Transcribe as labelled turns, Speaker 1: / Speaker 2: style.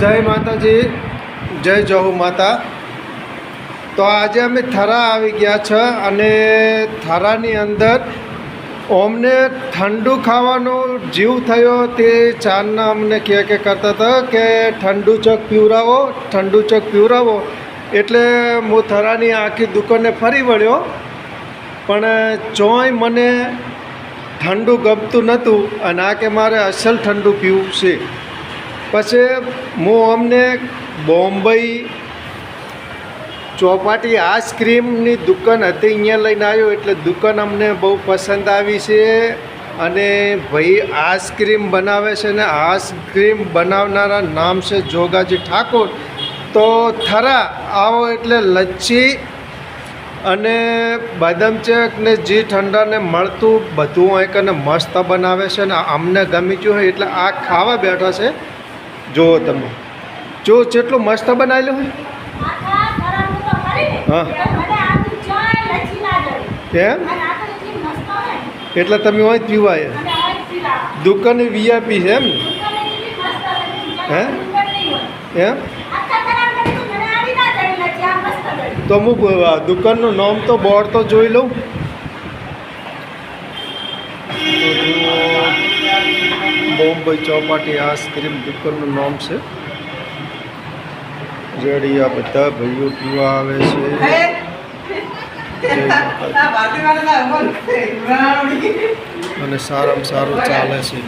Speaker 1: જય માતાજી, જય જહુ માતા. તો આજે અમે થરા આવી ગયા છે અને થરાની અંદર અમને ઠંડુ ખાવાનો જીવ થયો તે ચારના અમને કહે કે કરતા હતા કે ઠંડુ ચક પીવરાવો ઠંડુ ચક પીવરાવો એટલે હું થરાની આખી દુકાને ફરી વળ્યો, પણ ચોય મને ઠંડુ ગમતું નહોતું અને આ કે મારે અસલ ઠંડુ પીવું છે. પછી હું અમને બોમ્બઈ ચોપાટી આઈસ્ક્રીમની દુકાન હતી, અહીંયા લઈને આવ્યો. એટલે દુકાન અમને બહુ પસંદ આવી છે અને ભાઈ આઈસ્ક્રીમ બનાવે છે ને આઈસ્ક્રીમ બનાવનારા નામ છે જોગાજી ઠાકોર. તો થરા, આવો એટલે લચ્છી અને બદામ ચેક ને જે ઠંડાને મળતું બધું અહીં કને મસ્ત બનાવે છે ને અમને ગમી ગયું હોય એટલે આ ખાવા બેઠા છે. જુઓ તમે. જો જેટલું મસ્ત બનાવેલું હોય. હા. એમ એટલે તમે હોય પીવાય દુકાન વીઆઈપી છે એમ હે? એમ? તો હું દુકાનનું નામ તો બોર્ડ તો જોઈ લઉં. બોમ્બઈ ચોપાટી આઈસ્ક્રીમ દુકાનનું નામ છે. જેડી આ બધા ભાઈઓ પીવા આવે છે. અને સારામાં સારું ચાલે છે.